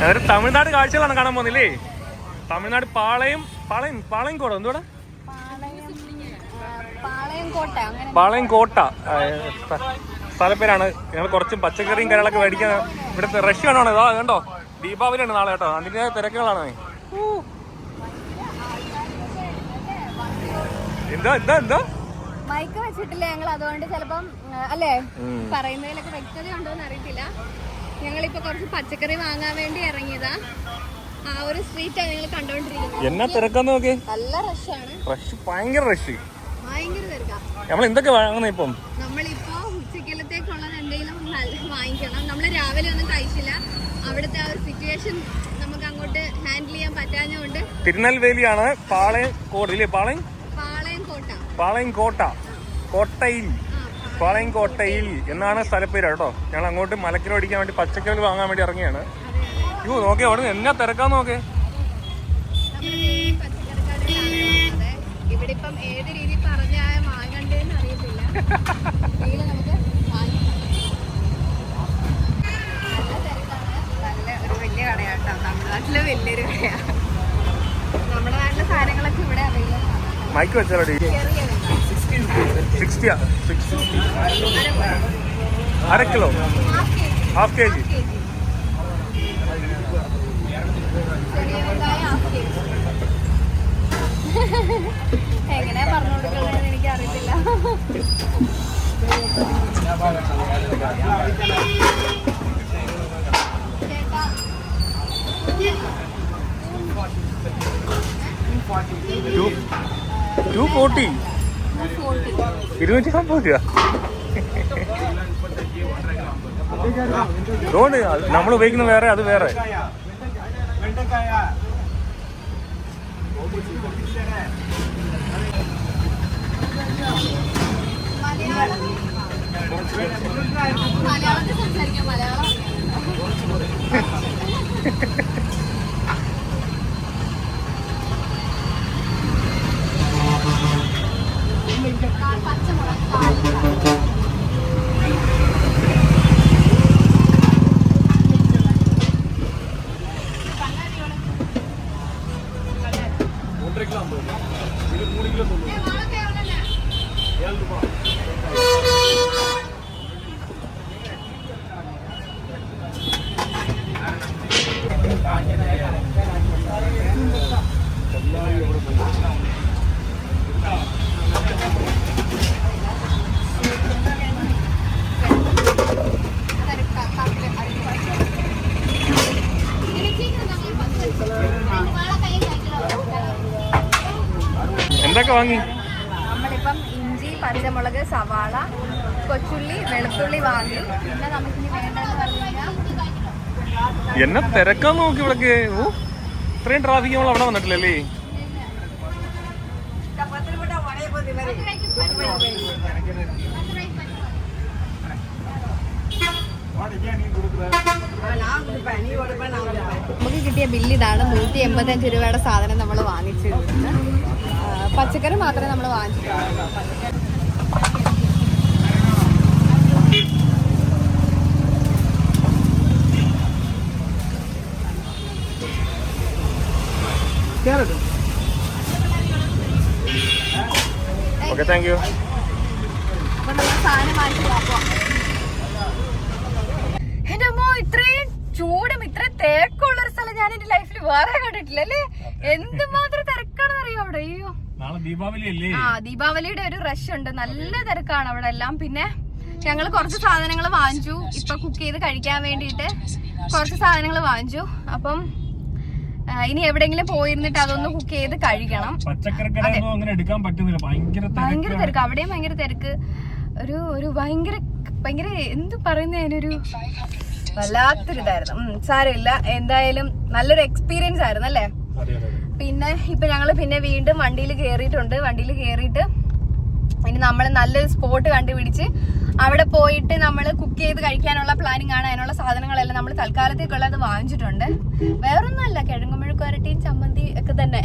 അതൊരു തമിഴ്നാട് കാഴ്ചകളാണ് കാണാൻ പോകുന്നില്ലേ തമിഴ്നാട് പാളയം പാളയം പാളയം കോട എന്തുവാ പാളയം കോട്ട സ്ഥലപ്പേരാണ്. ഞങ്ങൾ കുറച്ച് പച്ചക്കറിയും കരളൊക്കെ മേടിക്കാൻ ഇവിടുത്തെ റഷ് ആണോ ഇതാ കണ്ടോ? ദീപാവലിയാണ് നാളെ കേട്ടോ. അതിന്റെ തിരക്കുകളാണ്. എന്താ എന്താ എന്താ? മൈക്ക് വെച്ചിട്ടില്ല ഞങ്ങൾ. അതുകൊണ്ട് ചിലപ്പം അല്ലേ? പറയുന്നതിലൊക്കെ വ്യക്തത ഉണ്ടോ എന്ന് അറിയത്തില്ല. ഞങ്ങളിപ്പോ കുറച്ച് പച്ചക്കറി വാങ്ങാൻ വേണ്ടി ഇറങ്ങിയതാ. ആ ഒരു സ്ട്രീറ്റാണ് ഞങ്ങൾ കണ്ടോണ്ടിരിക്കുന്നത്. എന്നാ തിരക്കാന്ന് നോക്കി നല്ല റഷാണ് റഷ് ഭയങ്കര റഷ് ഭയങ്കര തിരക്കാ. നമ്മൾ എന്തൊക്കെ വാങ്ങുന്നത് ഇപ്പം? നമ്മളിപ്പോ ഉച്ചക്കലത്തേക്കുള്ളത് എന്തെങ്കിലും വാങ്ങിക്കണം. നമ്മൾ രാവിലെ ഒന്നും കഴിച്ചില്ല. അവിടുത്തെ ആ ഒരു സിറ്റുവേഷൻ നമുക്ക് അങ്ങോട്ട് ഹാൻഡിൽ ചെയ്യാൻ പറ്റാഞ്ഞുകൊണ്ട് തിരുനെൽവേലിയാണ് പാളയം കോട്ട ഇല്ലേ? പാളയം? പാളയം കോട്ട പാളയം കോട്ട കോട്ടയിൽ. ആ പാളയം കോട്ടയിൽ എന്നാണ് സ്ഥലപ്പേര് കേട്ടോ ഞങ്ങൾ അങ്ങോട്ട് മലക്കിന് ഓടിക്കാൻ വേണ്ടി പച്ചക്കറി വാങ്ങാൻ വേണ്ടി ഇറങ്ങിയാണ് അയ്യോ നോക്കേ അവിടെ നിന്ന് എന്നാ തിരക്കാന്ന് നോക്കേ മൈക്ക് വെച്ചാലോ ഡി. സിക്സ്റ്റിയാ? സിക്സ്റ്റി അര കിലോ? Half K G. എങ്ങനെയാ പറഞ്ഞു കൊടുക്കണമെന്ന് എനിക്ക് അറിയത്തില്ല ടു ഫോർട്ടി. ഇരുന്നൂറ്റി അമ്പത് രൂപ. അതുകൊണ്ട് നമ്മൾ ഉപയോഗിക്കുന്ന വേറെ അത് വേറെ. മലയാളം മലയാളത്തിൽ സംസാരിക്കാം മലയാളം കാ- പച്ചമുളക് കാൽ. അതൊരു ക- കപ്പിൽ അരിഞ്ഞ് വെച്ച്. ഇതിലേക്ക് നമ്മൾ പത്ത് വെച്ച്. വാള കൈ കഴിക്കണം. എന്തൊക്കെ വാങ്ങി? നമ്മളിപ്പം ഇഞ്ചി പച്ചമുളക് സവാള കൊച്ചുള്ളി വെളുത്തുള്ളി വാങ്ങി. പിന്നെ നമുക്കിനി വേണ്ടതെന്ന് എന്നെ തിരക്കാൻ നോക്കി ഇവിടേക്ക് ഓ ഇത്രയും ട്രാഫിക് നമ്മൾ അവിടെ വന്നിട്ടില്ലല്ലേ? നമുക്ക് കിട്ടിയ ബില്ല് ഇതാണ് നൂറ്റി എൺപത്തഞ്ച് രൂപയുടെ സാധനം നമ്മൾ വാങ്ങിച്ചിട്ടുണ്ട്. ആ, പച്ചക്കറി മാത്രമേ നമ്മൾ വാങ്ങിച്ചിട്ടുള്ളൂ. പച്ചക്കറി ഓക്കെ താങ്ക് യു അപ്പൊ നമ്മൾ എന്റെ അമ്മോ ഇത്രയും ചൂടും ഇത്രയും തേക്കുള്ള ഒരു സ്ഥലം ഞാൻ എന്റെ ലൈഫിൽ വേറെ കണ്ടിട്ടില്ല അല്ലേ? എന്തുമാത്രം തിരക്കാണെന്ന് അറിയോ അവിടെ അയ്യോ നാളെ ദീപാവലി അല്ലേ ആ ദീപാവലിയുടെ ഒരു റഷ് ഉണ്ട്. നല്ല തിരക്കാണ് അവിടെ എല്ലാം. പിന്നെ ഞങ്ങൾ കുറച്ച് സാധനങ്ങൾ വാങ്ങിച്ചു. ഇപ്പൊ കുക്ക് ചെയ്ത് കഴിക്കാൻ വേണ്ടിയിട്ട് കുറച്ച് സാധനങ്ങൾ വാങ്ങിച്ചു. അപ്പം ഇനി എവിടെങ്കിലും പോയിരുന്നിട്ട് അതൊന്ന് കുക്ക് ചെയ്ത് കഴിക്കണം. ഭയങ്കര തിരക്ക്. അവിടെയും ഭയങ്കര തിരക്ക്. ഒരു ഒരു ഭയങ്കര ഭയങ്കര എന്ത് പറയുന്ന അതിനൊരു വല്ലാത്തൊരു ഇതായിരുന്നു ഉം, സാരമില്ല. എന്തായാലും നല്ലൊരു എക്സ്പീരിയൻസ് ആയിരുന്നു അല്ലേ? പിന്നെ ഇപ്പൊ ഞങ്ങൾ പിന്നെ വീണ്ടും വണ്ടിയിൽ കയറിയിട്ടുണ്ട് വണ്ടിയിൽ കയറിയിട്ട് ഇനി നമ്മൾ നല്ലൊരു സ്പോട്ട് കണ്ടുപിടിച്ച് അവിടെ പോയിട്ട് നമ്മൾ കുക്ക് ചെയ്ത് കഴിക്കാനുള്ള പ്ലാനിങ് ആണ്. അതിനുള്ള സാധനങ്ങളെല്ലാം നമ്മൾ തൽക്കാലത്തേക്കുള്ളത് വാങ്ങിച്ചിട്ടുണ്ട്. വേറൊന്നുമല്ല കിഴങ്ങുമെഴുക്ക് വരട്ടിയും ചമ്മന്തി ഒക്കെ തന്നെ.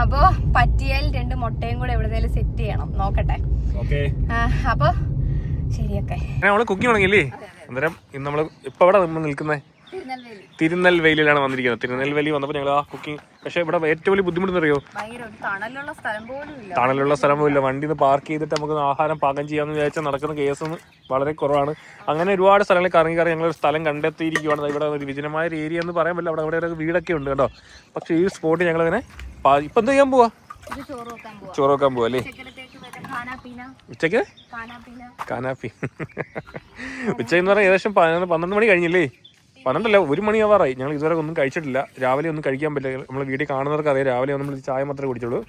അപ്പോ പറ്റിയാൽ രണ്ട് മുട്ടയും കൂടെ എവിടെന്നേലും സെറ്റ് ചെയ്യണം. നോക്കട്ടെ. ഓക്കെ. ആ, അപ്പൊ ശരിയൊക്കെ. കുക്കിംഗ് തുടങ്ങിയില്ലേ? അന്നേരം ഇന്ന് നമ്മൾ ഇപ്പൊ എവിടെ നമ്മൾ നിൽക്കുന്നേ? തിരുനെൽവേലിയിലാണ് വന്നിരിക്കുന്നത്. തിരുനെൽവേലി വന്നപ്പോൾ ഞങ്ങൾ ആ കുക്കിംഗ് പക്ഷെ ഇവിടെ ഏറ്റവും വലിയ ബുദ്ധിമുട്ട് അറിയോ തണലുള്ള സ്ഥലം പോലും ഇല്ല. വണ്ടി ഒന്ന് പാർക്ക് ചെയ്തിട്ട് നമുക്ക് ആഹാരം പാകം ചെയ്യാന്ന് വിചാരിച്ചാൽ നടക്കുന്ന കേസ് വളരെ കുറവാണ്. അങ്ങനെ ഒരുപാട് സ്ഥലങ്ങൾ കറങ്ങി കറങ്ങി ഞങ്ങൾ സ്ഥലം കണ്ടെത്തിയിരിക്കുകയാണ് ഇവിടെ ഒരു വിജനമായ ഒരു ഏരിയ എന്ന് പറയാൻ പറ്റില്ല. അവിടെ അവിടെ ഒരു വീടൊക്കെ ഉണ്ട് കേട്ടോ. പക്ഷേ ഈ സ്പോട്ട് ഞങ്ങൾ അങ്ങനെ ഇപ്പൊ എന്ത് ചെയ്യാൻ പോവാ? ചോറ് വെക്കാൻ പോവാ. അല്ലേ? ഉച്ചയ്ക്ക്? കാനാപ്പി. ഉച്ചയ്ക്ക് ഉച്ചയെന്ന് പറഞ്ഞാൽ ഏകദേശം പന്ത്രണ്ട് മണി കഴിഞ്ഞില്ലേ? പന്ത്രണ്ടല്ല ഒരു മണിയാവാറായി. ഞങ്ങൾ ഇതുവരെ ഒന്നും കഴിച്ചിട്ടില്ല. രാവിലെ ഒന്നും കഴിക്കാൻ പറ്റില്ല. നമ്മൾ വീട്ടിൽ കാണുന്നവർക്ക് അറിയാം രാവിലെ നമ്മൾ ചായ മാത്രമേ കുടിച്ചുള്ളൂ.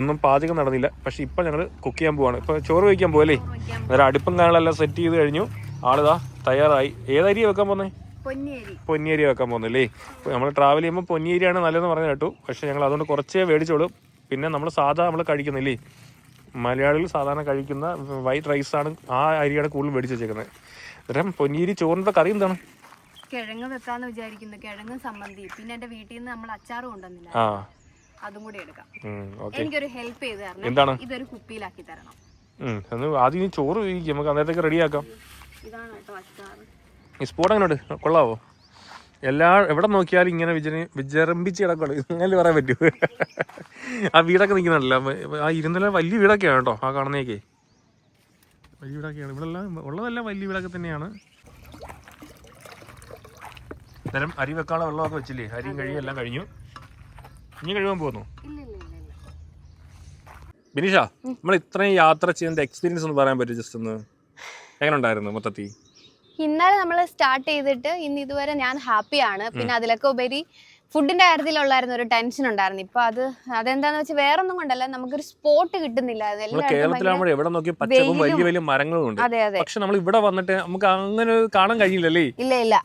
ഒന്നും പാചകം നടന്നില്ല. പക്ഷെ ഇപ്പം ഞങ്ങൾ കുക്ക് ചെയ്യാൻ പോവാണ്. ഇപ്പം ചോറ് വയ്ക്കാൻ പോകല്ലേ അന്നേരം അടുപ്പും കാണലെല്ലാം സെറ്റ് ചെയ്ത് കഴിഞ്ഞു. ആളിതാ തയ്യാറായി. ഏതരിയ വെക്കാൻ പോകുന്നത് പൊന്നിയരി. പൊന്നിയരി വെക്കാൻ പോകുന്നല്ലേ നമ്മൾ ട്രാവൽ ചെയ്യുമ്പോൾ പൊന്നിയരിയാണ് നല്ലതെന്ന് പറഞ്ഞു കേട്ടു. പക്ഷെ ഞങ്ങൾ അതുകൊണ്ട് കുറച്ചേ മേടിച്ചോളൂ. പിന്നെ നമ്മൾ സാധാ നമ്മൾ കഴിക്കുന്നില്ലേ മലയാളികൾ സാധാരണ കഴിക്കുന്ന വൈറ്റ് റൈസാണ് ആ അരിയാണ് കൂടുതൽ മേടിച്ച് വെച്ചേക്കുന്നത് അന്നേരം പൊന്നിയരി ചോറിന്റെ കറി എന്താണ്? കിഴങ്ങ് വെക്കാന്ന് വിചാരിക്കുന്നു. കിഴങ്ങ് സംബന്ധി. പിന്നെ എന്റെ വീട്ടിൽ നിന്ന് നമ്മൾ അച്ചാർ കൊണ്ടുവന്നില്ല ആ. അതും കൂടി എടുക്കാം. ഓക്കെ. എനിക്കൊരു ഹെൽപ്പ് ചെയ്ത് തരണം. ഇതൊരു കുപ്പിയിലാക്കി തരണം. ആദ്യം നീ ചോറ് കഴിക്കും നമുക്ക് അന്നേരത്തേക്ക് റെഡിയാക്കാം ഇതാണ് കേട്ടോ അച്ചാർ ഈ സ്പോട്ട് എങ്ങനെയുണ്ട്? കൊള്ളാവോ? എല്ലാ എവിടെ നോക്കിയാലും ഇങ്ങനെ വിജന വിജരംഭിച്ച് കിടക്കുള്ളൂ ഇങ്ങനെ പറയാൻ പറ്റൂ. ആ വീടൊക്കെ നിൽക്കുന്നുണ്ടല്ലോ. ആ ഇരുന്നല്ല വലിയ വീടൊക്കെയാണ് കേട്ടോ ആ കാണുന്നേക്കേ വലിയ വീടൊക്കെയാണ്. ഇവിടെ എല്ലാം ഉള്ളതെല്ലാം വലിയ വീടൊക്കെ തന്നെയാണ്. അന്നേരം അരി വെക്കാനുള്ള വെള്ളമൊക്കെ വെച്ചില്ലേ? അരിയും കഴിയും എല്ലാം കഴിഞ്ഞു. ഇനി കഴിവാൻ പോകുന്നു. ബിനീഷ നമ്മൾ ഇത്രയും യാത്ര ചെയ്യുന്ന എക്സ്പീരിയൻസ് ഒന്ന് പറയാൻ പറ്റും ജസ്റ്റ് ഒന്ന്? എങ്ങനെ ഉണ്ടായിരുന്നു മൊത്തത്തിൽ? ഇന്നലെ നമ്മൾ സ്റ്റാർട്ട് ചെയ്തിട്ട് ഇന്ന് ഇതുവരെ ഞാൻ ഹാപ്പിയാണ് പിന്നെ അതിലൊക്കെ ഉപരി ഫുഡിന്റെ കാര്യത്തിലുള്ളായിരുന്നു ഒരു ടെൻഷൻ ഉണ്ടായിരുന്നു. ഇപ്പൊ അത് അതെന്താന്ന് വെച്ചാൽ വേറെ ഒന്നും കൊണ്ടല്ല നമുക്കൊരു സ്പോട്ട് കിട്ടുന്നില്ല. കേരളത്തിലാകുമ്പോൾ എവിടെ നോക്കി പച്ചപ്പും വലിയ വലിയ മരങ്ങളും ഉണ്ട്. പക്ഷെ നമ്മൾ ഇവിടെ വന്നിട്ട് നമുക്ക് അങ്ങനെ കാണാൻ കഴിയില്ലല്ലേ? ഇല്ല ഇല്ല.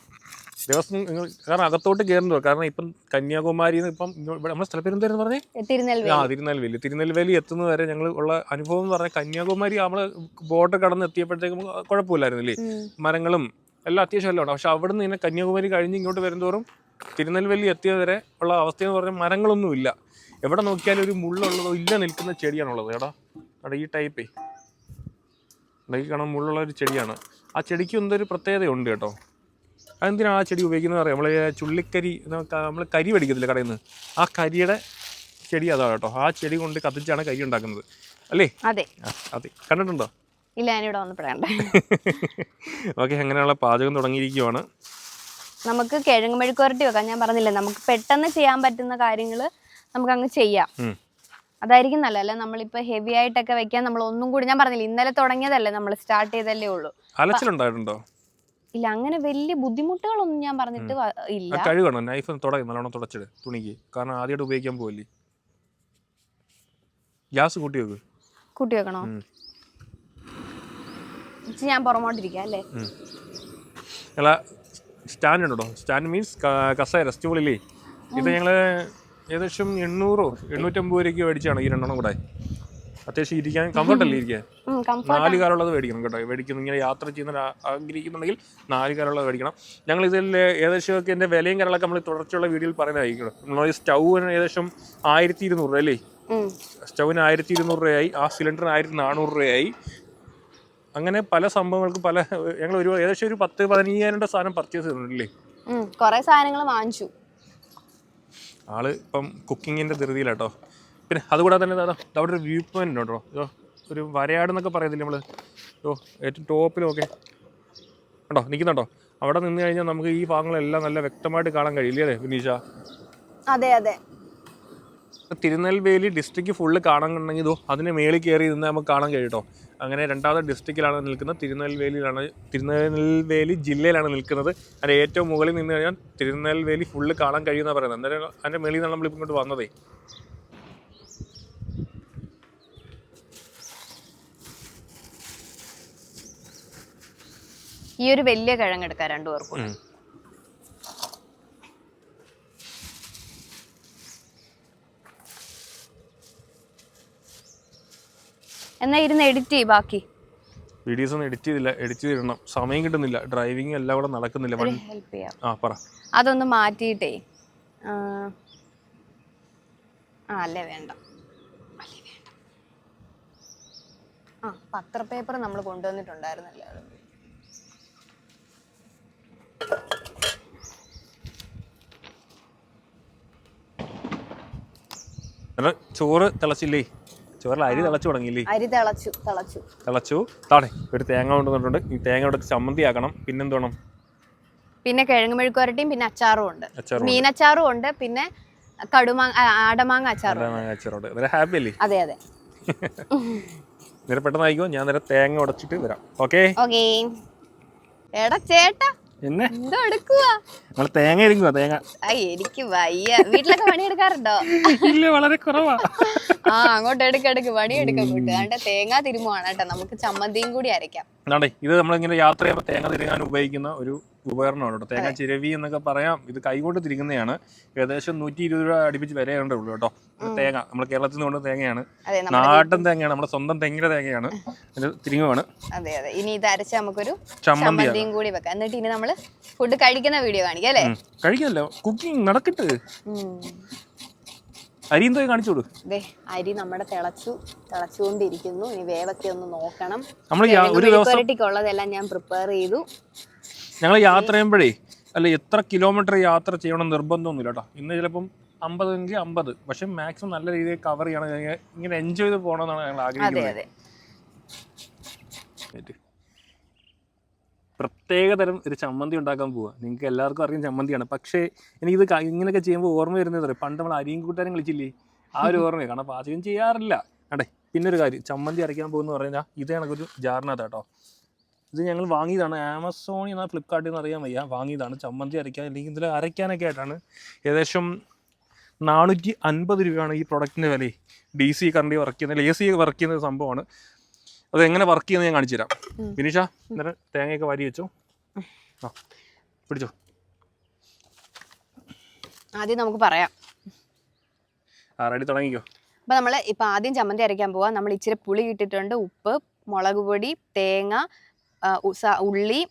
ദിവസം നിങ്ങൾ കാരണം അകത്തോട്ട് കയറുന്നു കാരണം ഇപ്പം കന്യാകുമാരി ഇപ്പം ഇവിടെ നമ്മുടെ സ്ഥലപ്പേര് എന്തായിരുന്നു പറഞ്ഞേ? തിരുനെൽവേലി. ആ തിരുനെൽവേലി. തിരുനെൽവേലി എത്തുന്നത് വരെ ഞങ്ങൾ ഉള്ള അനുഭവം എന്ന് പറഞ്ഞാൽ കന്യാകുമാരി നമ്മൾ ബോട്ട് കടന്ന് എത്തിയപ്പോഴത്തേക്കും കുഴപ്പമില്ലായിരുന്നില്ലേ? അല്ലേ മരങ്ങളും എല്ലാം അത്യാവശ്യം എല്ലാം ഉണ്ട്. പക്ഷെ അവിടുന്ന് ഇങ്ങനെ കന്യാകുമാരി കഴിഞ്ഞ് ഇങ്ങോട്ട് വരുന്തോറും തിരുനെൽവേലി എത്തിയവരെ ഉള്ള അവസ്ഥ എന്ന് പറഞ്ഞാൽ മരങ്ങളൊന്നും ഇല്ല. എവിടെ നോക്കിയാലും ഒരു മുള്ളുള്ളതോ ഇല്ല നിൽക്കുന്ന ചെടിയാണുള്ളത്. എടാ എടാ ഈ ടൈപ്പേ ഉണ്ടാക്കി കാണാൻ മുള്ളുള്ള ഒരു ചെടിയാണ്. ആ ചെടിക്ക് എന്തൊരു പ്രത്യേകതയുണ്ട് കേട്ടോ. അതെന്തിനാണ് ആ ചെടി ഉപയോഗിക്കുന്നത് അറിയാം നമ്മൾ ചുള്ളിക്കരി നമ്മൾ കരി മേടിക്കത്തില്ല കടയിൽ നിന്ന്? ആ കരിയുടെ ചെടി അതാണ് കേട്ടോ. ആ ചെടി കൊണ്ട് കത്തിച്ചാണ് കരി ഉണ്ടാക്കുന്നത്. അല്ലേ? അതെ. അതെ. കണ്ടിട്ടുണ്ടോ? ഇല്ല ഞാനിവിടെ വന്നപ്പോഴാണ് ഓക്കെ അങ്ങനെയുള്ള പാചകം തുടങ്ങിയിരിക്കുവാണ്. നമുക്ക് കിഴങ്ങ് മെഴുക്കുവരട്ടി വെക്കാം. ഞാൻ പറഞ്ഞില്ലേ നമുക്ക് പെട്ടെന്ന് ചെയ്യാൻ പറ്റുന്ന കാര്യങ്ങൾ നമുക്ക് അങ്ങ് ചെയ്യാം അതായിരിക്കും നല്ല അല്ലെ നമ്മളിപ്പോ ഹെവി ആയിട്ടൊക്കെ വെക്കാൻ നമ്മൾ ഒന്നും കൂടി ഞാൻ പറഞ്ഞില്ല ഇന്നലെ തുടങ്ങിയതല്ലേ നമ്മൾ സ്റ്റാർട്ട് ചെയ്തല്ലേ ഉള്ളൂ. അലച്ചിലുണ്ടായിട്ടുണ്ടോ? ഇല്ല അങ്ങനെ വലിയ ബുദ്ധിമുട്ടുകളൊന്നും ഞാൻ പറഞ്ഞിട്ട് വ- ഇല്ല. കഴുകണം? നൈഫ് തുടങ്ങി നല്ലോണം തുടച്ചിട് തുണിക്ക്. കാരണം ആദ്യമായിട്ട് ഉപയോഗിക്കാൻ പോവില്ലേ? ഗ്യാസ് കൂട്ടി വെക്ക്. കൂട്ടി വെക്കണോ? ഉം. ഇച്ചി ഞാൻ പുറമോട്ടിരിക്കാം അല്ലേ? ഞങ്ങള സ്റ്റാൻഡ് ഉണ്ടോ? സ്റ്റാൻഡ് മീൻസ് കസേര സ്റ്റൂളില്ലേ ഇത് ഞങ്ങൾ ഏകദേശം എണ്ണൂറോ എണ്ണൂറ്റമ്പത് രൂപയ്ക്ക് മേടിച്ചാണ് ഈ രണ്ടെണ്ണം കൂടെ. അത്യാവശ്യം ഇരിക്കാൻ കംഫർട്ട് അല്ലേ ഇരിക്കാൻ നാല് കാലുള്ളത് മേടിക്കണം കേട്ടോ. മേടിക്കുന്ന ഇങ്ങനെ യാത്ര ചെയ്യുന്ന ആഗ്രഹിക്കുന്നുണ്ടെങ്കിൽ നാല് കാലുള്ളത് മേടിക്കണം. ഞങ്ങൾ ഇതിൽ ഏകദേശം ഒക്കെ എന്റെ വിലയും കാര്യങ്ങളൊക്കെ നമ്മൾ തുടർച്ചയുള്ള വീഡിയോയിൽ പറയുന്നതായിരിക്കും നമ്മൾ സ്റ്റൗവിന് ഏകദേശം ആയിരത്തി ഇരുന്നൂറ് രൂപ അല്ലേ? സ്റ്റൗവിന് ആയിരത്തി ഇരുന്നൂറ് രൂപയായി ആ സിലിണ്ടറിന് ആയിരത്തി നാനൂറ് രൂപയായി. അങ്ങനെ പല സംഭവങ്ങൾക്ക് പല ഞങ്ങൾ ഒരു ഏകദേശം ഒരു പത്ത് പതിനയ്യായിരം രൂപ സാധനം പർച്ചേസ് ചെയ്തിട്ടുണ്ടല്ലേ കുറെ സാധനങ്ങൾ വാങ്ങിച്ചു. ആൾ ഇപ്പം കുക്കിങ്ങിന്റെ ധൃതിയിലാട്ടോ. പിന്നെ അതുകൂടാതെ തന്നെ ദാ ദാ അവിടെ ഒരു വ്യൂ പോയിന്റ് ഉണ്ടോ ഇതോ ഒരു വരയാട് എന്നൊക്കെ പറയുന്നില്ലേ നമ്മൾ ഓ ഏറ്റവും ടോപ്പിലൊക്കെ ഉണ്ടോ നിൽക്കുന്നുണ്ടോ അവിടെ നിന്ന് കഴിഞ്ഞാൽ നമുക്ക് ഈ ഭാഗങ്ങളെല്ലാം നല്ല വ്യക്തമായിട്ട് കാണാൻ കഴിയില്ലേ അല്ലേ വിനീഷ? അതെ അതെ. തിരുനെൽവേലി ഡിസ്ട്രിക്ട് ഫുള്ള് കാണണമെങ്കിൽ ഇതോ അതിന് മേളിൽ കയറി നിന്ന് നമുക്ക് കാണാൻ കഴിയട്ടോ അങ്ങനെ രണ്ടാമത്തെ ഡിസ്ട്രിക്റ്റിലാണ് നിൽക്കുന്നത്. തിരുനെൽവേലിയിലാണ് തിരുനെൽവേലി ജില്ലയിലാണ് നിൽക്കുന്നത്. അതിന്റെ ഏറ്റവും മുകളിൽ നിന്ന് കഴിഞ്ഞാൽ തിരുനെൽവേലി ഫുള്ള് കാണാൻ കഴിയുമെന്നാണ് പറയുന്നത്. അന്നേരം അതിന്റെ മേളിൽ നിന്നാണ് നമ്മൾ ഇങ്ങോട്ട് വന്നതേ. ഈ ഒരു വലിയ കിഴങ്ങ് എടുക്കാം രണ്ടു പേർക്കും. എന്നാ ഇരുന്ന് എഡിറ്റ് ചെയ്യ് ബാക്കി. വീഡിയോസ് ഒന്നും എഡിറ്റ് ചെയ്തില്ല എഡിറ്റ് ചെയ്തിടണം. സമയം കിട്ടുന്നില്ല. ഡ്രൈവിംഗ് എല്ലാം കൂടെ നടക്കുന്നില്ല. വൺ ഹെൽപ്പ് ചെയ്യാം. ആ പറ. അതൊന്ന് മാറ്റിയിട്ടേ. ആ ആ, അല്ലേ വേണ്ട. അല്ലേ വേണ്ട. ആ പത്ര പേപ്പർ നമ്മൾ കൊണ്ടുവന്നിട്ടുണ്ടായിരുന്നല്ലോ എന്നിട്ട് ചോറ് തിളച്ചില്ലേ? ചോറിൽ അരി തിളച്ചു തുടങ്ങിയില്ലേ? അരി തിളച്ചു തിളച്ചു. തിളച്ചു. താടേ ഒരു തേങ്ങ കൊണ്ടുവന്നിട്ടുണ്ട് ഈ തേങ്ങ എടുത്ത് ചമ്മന്തി ആക്കണം പിന്നെന്ത് വേണം പിന്നെ കിഴങ്ങ് മെഴുക്കുവരട്ടിയും പിന്നെ അച്ചാറും ഉണ്ട്. അച്ചാറും മീനച്ചാറും ഉണ്ട്. പിന്നെ കടുമാങ്ങ ആടമാങ്ങ അച്ചാറും. ഉണ്ട്. അച്ചാറുണ്ട്. ഇവരെ ഹാപ്പി അല്ലേ? അതെ അതെ. നേരെ പെട്ടെന്ന് ആയിക്കോ. ഞാൻ നേരെ തേങ്ങ ഉടച്ചിട്ട് വരാം. ഓക്കെ ഓക്കേ എടാ ചേട്ടാ. എന്നെ? എന്തോ എടുക്കുവാ? നമ്മൾ തേങ്ങ ഇരിക്കുവാ തേങ്ങ. എനിക്ക് വയ്യ. വീട്ടിലൊക്കെ പണിയെടുക്കാറുണ്ടോ? ഇല്ല വളരെ കുറവാ. ആ അങ്ങോട്ട് എടുക്ക എടുക്ക്. പണി എടുക്ക കൂട്ട് അതുകൊണ്ട് തേങ്ങ തിരുമുവാണ് കേട്ടോ. നമുക്ക് ചമ്മന്തിയും കൂടി അരയ്ക്കാം. അതാണ്ടേ ഇത് നമ്മളിങ്ങനെ യാത്ര ചെയ്യുമ്പോൾ തേങ്ങ തിരുകാൻ ഉപയോഗിക്കുന്ന ഒരു ഉപകരണമാണ് കേട്ടോ. തേങ്ങ ചിരവി എന്നൊക്കെ പറയാം. ഇത് കൈകൊണ്ട് തിരിക്കുന്നതാണ് ഏകദേശം നൂറ്റി ഇരുപത് രൂപ അടുപ്പിച്ച് വിലയുണ്ടേ ഉള്ളൂ കേട്ടോ. തേങ്ങ. നമ്മൾ കേരളത്തിൽ നിന്ന് കൊണ്ട് തേങ്ങയാണ്. നാട്ടൻ നാടൻ തേങ്ങയാണ്. നമ്മുടെ സ്വന്തം തെങ്ങിന്റെ തേങ്ങയാണ്. ഇത് തിരിങ്ങുവാണ്. അതെ അതെ. ഇനി ഇത് അരച്ച് നമുക്കൊരു ചമ്മന്തിയും കൂടി വെക്കാം. എന്നിട്ട് ഇനി നമ്മൾ ഫുഡ് കഴിക്കുന്ന വീഡിയോ കാണിക്കാം. അല്ലേ? ഉം. കുക്കിംഗ് നടക്കട്ടെ. അരി എന്തോ കാണിച്ചു കൊടു ദേ അരി നമ്മുടെ തിളച്ചു തിളച്ചുകൊണ്ടിരിക്കുന്നു. ഇനി വേവൊക്കെ ഒന്ന് നോക്കണം. നമ്മൾ ഒരു ദിവസം ഉള്ളതെല്ലാം ഞാൻ പ്രിപ്പയർ ചെയ്തു. ഞങ്ങൾ യാത്ര ചെയ്യുമ്പോഴേ അല്ല എത്ര കിലോമീറ്റർ യാത്ര ചെയ്യണം നിർബന്ധമൊന്നുമില്ല കേട്ടോ. ഇന്ന് ചിലപ്പം അമ്പതെങ്കിൽ അമ്പത്. പക്ഷെ മാക്സിമം നല്ല രീതിയിൽ കവർ ചെയ്യണം. ഇങ്ങനെ- എൻജോയ് ചെയ്ത് പോകണമെന്നാണ് ഞങ്ങൾ ആഗ്രഹിക്കുന്നത്. അതെ ആയിട്ട്. പ്രത്യേക തരം ഒരു ചമ്മന്തി ഉണ്ടാക്കാൻ പോവുക നിങ്ങൾക്ക് എല്ലാവർക്കും അറിയാം ചമ്മന്തിയാണ്. പക്ഷേ എനിക്കിത് ഇങ്ങനെയൊക്കെ ചെയ്യുമ്പോൾ ഓർമ്മ വരുന്നത് അറിയാം? പണ്ട് നമ്മൾ അരിയും കൂട്ടാനും കളിച്ചില്ലേ? ആ ഒരു ഓർമ്മയാണ് കാരണം പാചകം ചെയ്യാറില്ല. അടേ പിന്നെ ഒരു കാര്യം. ചമ്മന്തി അരയ്ക്കാൻ പോകുന്ന പറഞ്ഞാൽ ഇത് കണക്കൊരു ജാറിനകത്ത് കേട്ടോ ഇത് ഞങ്ങൾ വാങ്ങിയതാണ്. ആമസോണിൽ നിന്നാണ് ഫ്ലിപ്കാർട്ടിൽ നിന്ന് അറിയാൻ വയ്യ. വാങ്ങിയതാണ്. ചമ്മന്തി അരയ്ക്കാൻ അല്ലെങ്കിൽ ഇതിൽ അരയ്ക്കാനൊക്കെ ആയിട്ടാണ്. ഏകദേശം നാനൂറ്റി അൻപത് രൂപയാണ് ഈ പ്രൊഡക്റ്റിന്റെ വില ഡി സി കറണ്ടി വർക്ക് ചെയ്യുന്ന എ സി വർക്ക് ചെയ്യുന്ന സംഭവമാണ്. അത് എങ്ങനെ വർക്ക് ചെയ്യുന്നത് ഞാൻ കാണിച്ചു തരാം. വിനീഷ എന്നിട്ട് തേങ്ങയൊക്കെ വാരി വെച്ചോ. ആ പിടിച്ചോ. ആദ്യം നമുക്ക് പറയാം. ആ റെഡി തുടങ്ങിക്കോ. അപ്പോൾ നമ്മൾ ഇപ്പോൾ ആദ്യം ചമ്മന്തി അരയ്ക്കാൻ പോവാം. നമ്മൾ ഇച്ചിരി പുളി ഇട്ടിട്ടുണ്ട്. ഉപ്പ് മുളക് പൊടി തേങ്ങ ഉള്ളി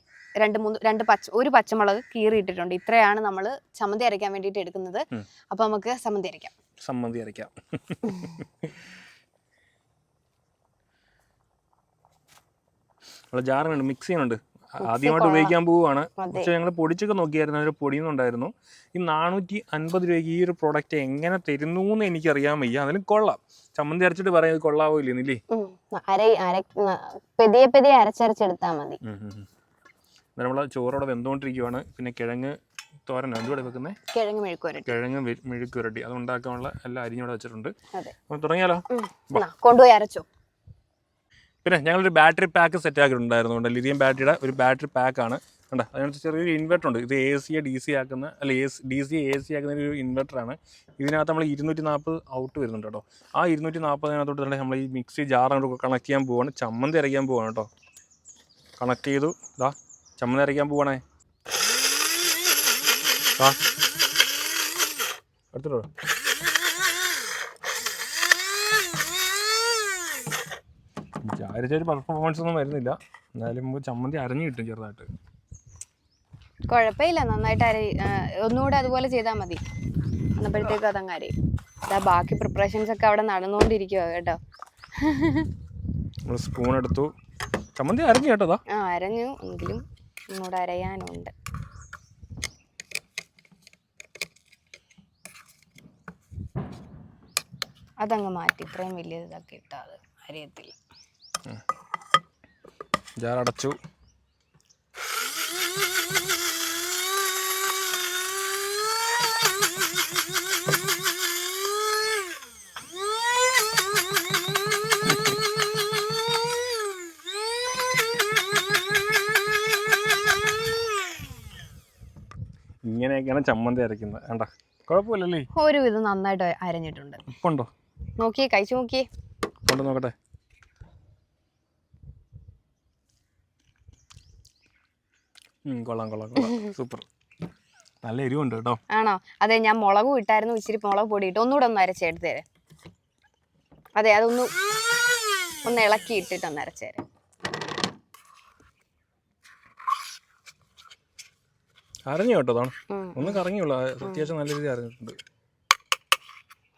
രണ്ട് മൂന്ന് രണ്ട് പച്ച ഒരു പച്ചമുളക് കീറി ഇട്ടിട്ടുണ്ട്. ഇത്രയാണ് നമ്മൾ ചമ്മന്തി അരയ്ക്കാൻ വേണ്ടിയിട്ട് എടുക്കുന്നത്. അപ്പം അപ്പോൾ നമുക്ക് ചമ്മന്തി അരയ്ക്കാം. ചമ്മന്തി അരയ്ക്കാം. നമ്മൾ ജാറുണ്ട് മിക്സ് ചെയ്യുന്നുണ്ട്. ആദ്യമായിട്ട് ഉപയോഗിക്കാൻ പോവുകയാണ്. പക്ഷെ ഞങ്ങൾ പൊടിച്ചൊക്കെ നോക്കിയായിരുന്നു. ഒരു പൊടിയുന്നുണ്ടായിരുന്നു. ഈ നാനൂറ്റി അൻപത് രൂപയ്ക്ക് ഈ ഒരു പ്രോഡക്റ്റ് എങ്ങനെ തരുന്നു എന്ന് എനിക്കറിയാൻ വയ്യ. അതിന് കൊള്ളാം. ചമ്മന്തി അരച്ചിട്ട് പറയാം ഇത് കൊള്ളാവോ ഇല്ലെന്നില്ലേ പെതിയെ പെതിയെ അരച്ചരച്ചെടുത്താൽ മതി. നമ്മൾ ചോറോടെ വെന്തുകൊണ്ടിരിക്കുവാണ് പിന്നെ കിഴങ്ങ് തോരൻ എന്തുകൂടെ വെക്കുന്നത് കിഴങ്ങ് മെഴുക്കുരട്ടി കിഴങ്ങ് മെഴുക്കുരട്ടി മെഴുക്ക് അത് ഉണ്ടാക്കാനുള്ള എല്ലാ അരിഞ്ഞൂടെ വെച്ചിട്ടുണ്ട്. തുടങ്ങിയാലോ? കൊണ്ടുപോയി അരച്ചോ. പിന്നെ ഞങ്ങളൊരു ബാറ്ററി പാക്ക് സെറ്റ് ആക്കിയിട്ടുണ്ടായിരുന്നു ഉണ്ട് ലിഥിയം ബാറ്ററിയുടെ ഒരു ബാറ്ററി പാക്കാണ് ഉണ്ട് അതിനകത്ത് ചെറിയൊരു ഇൻവെർട്ടർ ഉണ്ട്. ഇത് എ സിയെ ഡി സി ആക്കുന്ന അല്ല A D C A C ആക്കുന്ന ഒരു ഇൻവെർട്ടറാണ് ഇതിനകത്ത് നമ്മൾ ഇരുന്നൂറ്റി നാൽപ്പത് ഔട്ട് വരുന്നുണ്ട് കേട്ടോ. ആ ഇരുന്നൂറ്റി നാൽപ്പതിനകത്തോട്ട് തന്നെ നമ്മൾ ഈ മിക്സി ജാർ അങ്ങോട്ട് കണക്ട് ചെയ്യാൻ പോവാണ്. ചമ്മന്തി അരയ്ക്കാൻ പോവാണ് കേട്ടോ. കണക്ട് ചെയ്തു. ഇതാ ചമ്മന്തി അരയ്ക്കാൻ പോവാണേ. ആ എടുത്തിട്ടോ? വിചാരിച്ച ഒരു പെർഫോമൻസ് ഒന്നും വരുന്നില്ല. എന്നാലും ചമ്മന്തി അരഞ്ഞു കിട്ടും ചെറുതായിട്ട്. കുഴപ്പമില്ല നന്നായിട്ട് അര ഒന്നുകൂടെ അതുപോലെ ചെയ്താൽ മതി. അന്നപ്പോഴത്തേക്കും അതങ്ങ് അരയും ഇതാ ബാക്കി പ്രിപ്പറേഷൻസ് ഒക്കെ അവിടെ നടന്നുകൊണ്ടിരിക്കുക കേട്ടോ. നമ്മൾ സ്പൂൺ എടുത്തു. ചമ്മന്തി അരഞ്ഞു കേട്ടോതാ ആ അരഞ്ഞു. എങ്കിലും ഒന്നുകൂടെ അരയാനുണ്ട്. അതങ്ങ് മാറ്റി. ഇത്രയും വലിയ ഇതൊക്കെ ഇട്ടാൽ അത് അടച്ചു ഇങ്ങനെയൊക്കെയാണ് ചമ്മന്തി അരയ്ക്കുന്നത്. വേണ്ട കുഴപ്പമില്ലല്ലേ? ഒരു വിധം നന്നായിട്ട് അരഞ്ഞിട്ടുണ്ട്. ഉപ്പുണ്ടോ നോക്കിയേ കഴിച്ചു നോക്കിയേ. കൊണ്ടു നോക്കട്ടെ. കൊള്ളാം കൊള്ളാം കൊള്ളാം. സൂപ്പർ. നല്ല എരിവുണ്ട് കേട്ടോ. ആണോ? അതെ ഞാൻ മുളകും ഇട്ടായിരുന്നു ഇച്ചിരി മുളക് പൊടി ഇട്ട് ഒന്നുകൂടെ ഒന്ന് അരച്ചെടുത്ത് തരാം. അതെ അതൊന്ന് ഒന്ന് ഇളക്കി ഇട്ടിട്ട് ഒന്ന് അരച്ചു തരാം. അറിഞ്ഞു കേട്ടോ അതാണ് ഉം. ഒന്ന് കറങ്ങിയുള്ളൂ. അത്യാവശ്യം നല്ല രീതിയിൽ അറിഞ്ഞിട്ടുണ്ട്.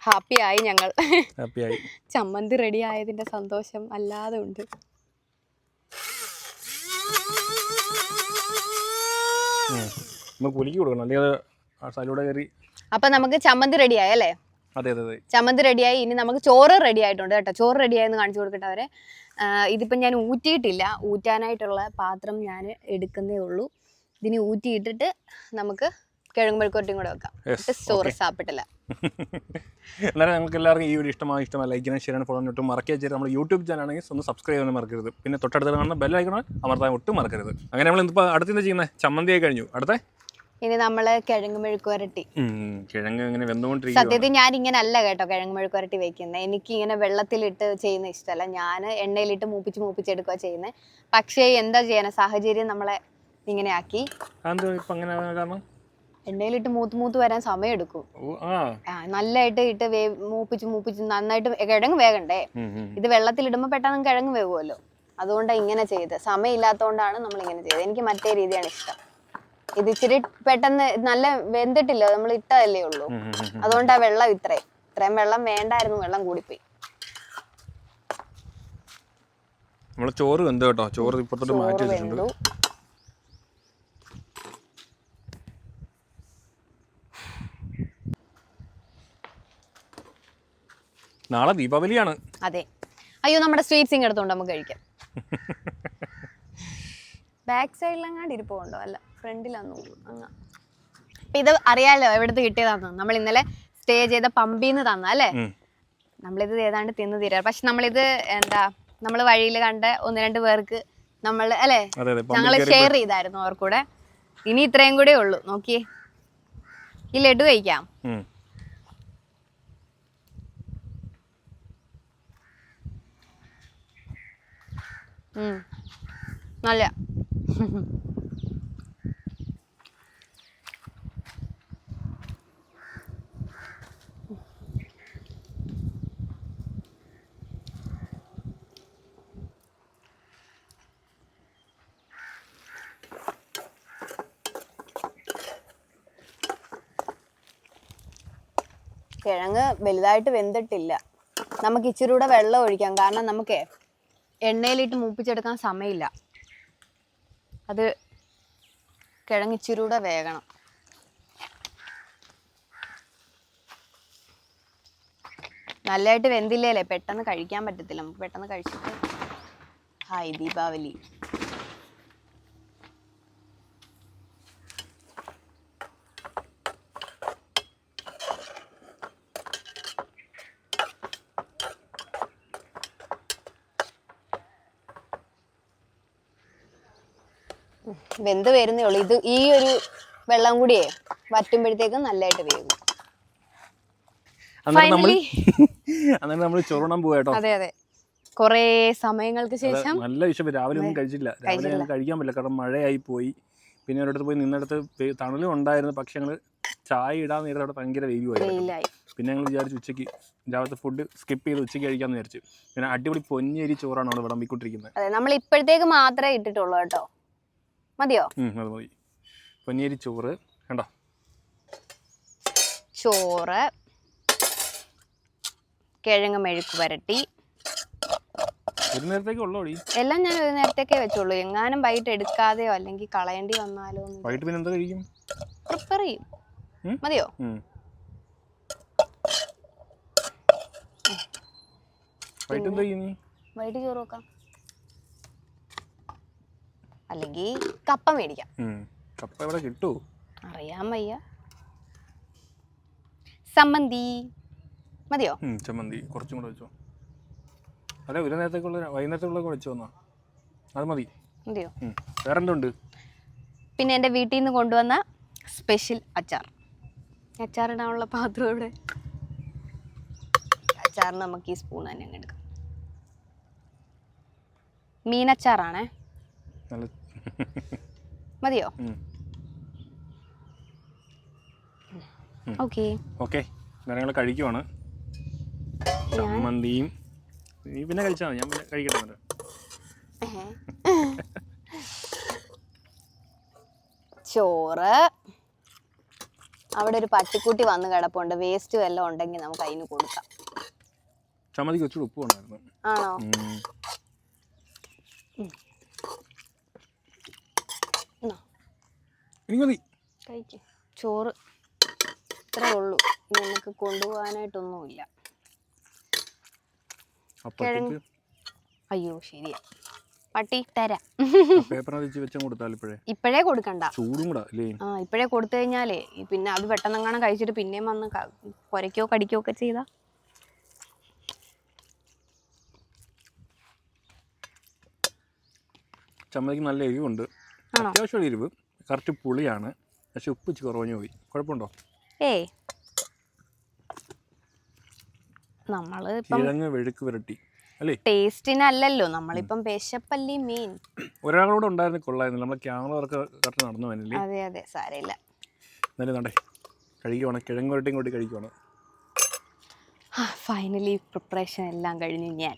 ഹാപ്പി ആയി ഞങ്ങൾ. ഹാപ്പിയായി ചമ്മന്തി റെഡി ആയതിന്റെ സന്തോഷം അല്ലാതെ ഉണ്ട്. പുലിക്ക് കൊടുക്കണം. അല്ലെങ്കിൽ അത് കയറി അപ്പൊ നമുക്ക് ചമ്മന്തി റെഡി ആയല്ലേ അതെ അതെ അതെ. ചമ്മന്തി റെഡിയായി. ഇനി നമുക്ക് ചോറ് റെഡി ആയിട്ടുണ്ട് കേട്ടോ. ചോറ് റെഡിയായെന്ന് കാണിച്ചു കൊടുക്കട്ടെ അവരെ ഇതിപ്പം ഞാൻ ഊറ്റിയിട്ടില്ല. ഊറ്റാനായിട്ടുള്ള പാത്രം ഞാൻ എടുക്കുന്നേ ഉള്ളൂ. ഇതിന് ഊറ്റിയിട്ടിട്ട് നമുക്ക് കിഴങ്ങ് മെഴുക്കുവരട്ടിയും കൂടെ വെക്കാം. ചോറ്. സാപ്പിട്ടില്ല. എന്നാലും നിങ്ങൾക്ക് എല്ലാവർക്കും ഈ വീഡിയോ ഇഷ്ടമായി ഇഷ്ടമായി ലൈക്ക് ചെയ്യാൻ ഷെയർ ഫോളോ ഒട്ടും മറക്കുക ചെയ്ത് നമ്മൾ യൂട്യൂബ് ചാനൽ ആണെങ്കിൽ ഒന്ന് സബ്സ്ക്രൈബ് ചെയ്യാൻ മറക്കരുത്. പിന്നെ തൊട്ടടുത്ത് കാണുന്ന ബെൽ ഐക്കൺ അമർത്താൻ ഒട്ടും മറക്കരുത്. അങ്ങനെ നമ്മൾ ഇപ്പോൾ അടുത്ത് എന്താ ചെയ്യുന്നത് ചമ്മന്തി ആയി കഴിഞ്ഞു. അടുത്ത ഇനി നമ്മൾ കിഴങ്ങ് മെഴുക്കുവരട്ടി കിഴങ്ങ് ഇങ്ങനെ സത്യത്തിൽ ഞാൻ ഇങ്ങനെ അല്ല കേട്ടോ കിഴങ്ങ് മെഴുക്കുവരട്ടി വെക്കുന്നത് എനിക്ക് ഇങ്ങനെ വെള്ളത്തിലിട്ട് ചെയ്യുന്ന ഇഷ്ടമല്ല ഞാൻ എണ്ണയിലിട്ട് മൂപ്പിച്ച് മൂപ്പിച്ചെടുക്കുക ചെയ്യുന്നത് പക്ഷേ എന്താ ചെയ്യണ സാഹചര്യം നമ്മളെ ഇങ്ങനെ ആക്കി. എണ്ണയിലിട്ട് മൂത്ത് മൂത്ത് വരാൻ സമയം എടുക്കും നല്ലതായിട്ട് ഇട്ട് വേ മൂപ്പിച്ച് മൂപ്പിച്ച് നന്നായിട്ട് കിഴങ്ങ് വേകണ്ടേ. ഇത് വെള്ളത്തിലിടുമ്പോൾ പെട്ടെന്ന് കിഴങ്ങ് വേകുമല്ലോ അതുകൊണ്ടാണ് ഇങ്ങനെ ചെയ്തത്. സമയമില്ലാത്തതുകൊണ്ടാണ് നമ്മൾ ഇങ്ങനെ ചെയ്തത്. എനിക്ക് മറ്റേ രീതിയാണ് ഇഷ്ടം. ഇത് ഇച്ചിരി പെട്ടെന്ന് നല്ല വെന്തിട്ടില്ല. നമ്മൾ ഇട്ടതല്ലേ ഉള്ളൂ. അതുകൊണ്ട്. അതുകൊണ്ടാ വെള്ളം ഇത്രയും ഇത്രയും വെള്ളം വേണ്ടായിരുന്നു. വെള്ളം കൂടിപ്പോയി. നമ്മൾ ചോറ് വെന്ത് കേട്ടോ. ചോറ് ഇപ്പുറത്തോട്ട് മാറ്റി വെച്ചിട്ടുണ്ട്. നാളെ ദീപാവലിയാണ്. അതെ. അയ്യോ നമ്മുടെ സ്വീറ്റ്സ് എടുത്തോണ്ട് നമുക്ക് കഴിക്കാം. ബാക്ക് സൈഡിലെങ്ങാണ്ട് ഇരിപ്പുണ്ടോ അല്ല ഫ്രണ്ടിലാന്ന്? തോന്നുന്നു അങ്ങ്. അപ്പൊ ഇത് അറിയാലോ എവിടുത്തെ കിട്ടിയതാന്ന്. നമ്മൾ ഇന്നലെ സ്റ്റേ ചെയ്ത പമ്പിന്ന് തന്ന അല്ലേ. നമ്മളിത് ഏതാണ്ട് തിന്നു തീരാ പക്ഷെ നമ്മളിത് എന്താ നമ്മൾ വഴിയിൽ കണ്ട ഒന്ന് രണ്ട് പേർക്ക് നമ്മൾ അല്ലേ? ഞങ്ങൾ ഷെയർ ചെയ്തായിരുന്നു അവർക്കൂടെ. ഇനി ഇത്രയും കൂടെ ഉള്ളൂ. നോക്കിയേ. ഈ ലഡു കഴിക്കാം. നല്ല. കിഴങ്ങ് വലുതായിട്ട് വെന്തിട്ടില്ല. നമുക്ക് ഇച്ചിരി കൂടെ വെള്ളം ഒഴിക്കാം. കാരണം നമുക്ക് എണ്ണയിലിട്ട് മൂപ്പിച്ചെടുക്കാൻ സമയമില്ല. അത് കിഴങ്ങിച്ചിരൂടെ വേകണം. നല്ലതായിട്ട് വെന്തില്ലേലേ? പെട്ടെന്ന് കഴിക്കാൻ പറ്റത്തില്ല. നമുക്ക് പെട്ടെന്ന് കഴിച്ചിട്ട്. ഹായ് ദീപാവലി. വെന്ത് വരുന്നേ ഉള്ളൂ. ഇത് ഈ ഒരു വെള്ളം കൂടിയേ വറ്റുമ്പോഴത്തേക്കും നല്ലതായിട്ട് വേകും അന്നേരം നമ്മൾ ചൊറണം അന്നേരം നമ്മൾ ചോറുണ്ണാൻ പോവാ അതെ അതെ. കുറേ സമയങ്ങൾക്ക് ശേഷം നല്ല വിഷയം രാവിലെ ഒന്നും കഴിച്ചില്ല. രാവിലെ ഞങ്ങൾ കഴിക്കാൻ പറ്റില്ല. കാരണം മഴയായി പോയി. പിന്നെ ഒരിടത്ത് പോയി നിന്നിടത്ത് തണലും ഉണ്ടായിരുന്നു. പക്ഷെ ഞങ്ങൾ ചായ ഇടാൻ നേരത്തെ അവിടെ ഭയങ്കര വെയിൽ പോയി പിന്നെ ഞങ്ങൾ വിചാരിച്ചു ഉച്ചയ്ക്ക് രാവിലത്തെ ഫുഡ് സ്കിപ്പ് ചെയ്ത് ഉച്ചയ്ക്ക് കഴിക്കാമെന്ന് വിചാരിച്ചു. പിന്നെ അടിപൊളി പൊന്നേരി ചോറാണ് അവിടെ വിളമ്പിക്കൊണ്ടിരിക്കുന്നത്. അതെ നമ്മൾ ഇപ്പോഴത്തേക്ക് മാത്രമേ ഇട്ടിട്ടുള്ളൂ കേട്ടോ. മതിയോ? അത് മതി. പൊന്നിയരി ചോറ് കണ്ടോ? ചോറ് കിഴങ്ങ് മെഴുക്ക് വരട്ടി ഒരു നേരത്തേക്ക് ഉള്ളോടി. എല്ലാം ഞാൻ ഒരു നേരത്തേക്കേ വെച്ചുള്ളൂ എങ്ങാനും വൈകിട്ട് എടുക്കാതെയോ അല്ലെങ്കിൽ കളയേണ്ടി വന്നാലോ എന്ന് വൈകിട്ട് പിന്നെ എന്താ കഴിക്കും? പ്രിപ്പയർ ചെയ്യും. ഉം? മതിയോ? ഉം. വൈകിട്ട് എന്താ വൈകിട്ട് ചോറ് വെക്കാം. അല്ലെങ്കിൽ കപ്പ മേടിക്കാം. കപ്പ ഇവിടെ കിട്ടൂ. അറിയാൻ വയ്യ. സമ്മന്തി മതിയോ? ചമ്മന്തി. കുറച്ചും കൂടെ വെച്ചോ. അല്ല ഒരു നേരത്തേക്കുള്ള വൈകുന്നേരത്തേക്കുള്ള വെച്ചു വന്നാ അത് മതി. മതിയോ. വേറെ എന്തുണ്ട് പിന്നെ എന്റെ വീട്ടിൽ നിന്ന് കൊണ്ടുവന്ന സ്പെഷ്യൽ അച്ചാർ. അച്ചാറിടാനുള്ള പാത്രം ഇവിടെ അച്ചാറിന് നമുക്ക് ഈ സ്പൂൺ തന്നെ അങ്ങ് എടുക്കാം. മീനച്ചാറാണേ. നല്ല മതിയോ. ഓക്കെ. ഓക്കെ. ഞങ്ങൾ കഴിക്കുവാണ്. ചമ്മന്തിയും. നീ പിന്നെ കഴിച്ചാൽ മതി. ഞാൻ പിന്നെ കഴിക്കട്ടെ ചോറ്. അവിടെ ഒരു പട്ടിക്കുട്ടി വന്ന് കിടപ്പുണ്ട്. വേസ്റ്റ് വല്ലതും ഉണ്ടെങ്കിൽ നമുക്ക് അതിന് കൊടുക്കാം. ചമ്മന്തിക്ക് വെച്ചോട് ഉപ്പ് ഉണ്ടായിരുന്നു. ആണോ? എനിക്ക് മതി. കഴിക്ക്. ചോറ് ഇത്രേ ഉള്ളൂ. നമുക്ക് കൊണ്ടുപോകാനായിട്ടൊന്നുമില്ല. അയ്യോ ശരിയാ. പട്ടി തരാം. ഇപ്പഴേ വെച്ചും കൊടുത്താൽ ഇപ്പോഴേ? ഇപ്പോഴേ കൊടുക്കണ്ട. ചൂടും കൂടാ അല്ലേ? ആ ഇപ്പോഴേ കൊടുത്തു കഴിഞ്ഞാലേ പിന്നെ അത് പെട്ടെന്നെങ്ങാനും കഴിച്ചിട്ട് പിന്നെയും വന്ന് കൊരക്കോ കുരയ്ക്കോ കടിക്കോ ഒക്കെ ചെയ്താ. ചമ്മതിക്ക് നല്ല എരിവുണ്ട്? അത്യാവശ്യം എരിവ്. കറക്റ്റ് പുളിയാണ്. പക്ഷെ ഉപ്പ് ഇച്ചിരി കുറവഞ്ഞു പോയി. കുഴപ്പമുണ്ടോ? ഏയ്. നമ്മൾ കിഴങ്ങ് വെഴുക്ക് വരട്ടി. അല്ലേ? ടേസ്റ്റിനല്ലല്ലോ. നമ്മളിപ്പം പേശപ്പല്ലി മീൻ ഒരാളോട് ഉണ്ടായിരുന്നു കൊള്ളായിരുന്നു. നമ്മൾ ക്യാമറ വർക്ക് കറക്റ്റ് നടന്നു പോകാനല്ലേ അതെ അതെ. സാരമില്ല. എന്നാലും നടേ കഴിക്കുവാണ്. കിഴങ്ങ് വരട്ടിയും കൂട്ടി കഴിക്കുവാണ്. ഫൈനലി പ്രിപ്പറേഷൻ എല്ലാം കഴിഞ്ഞു ഞാൻ.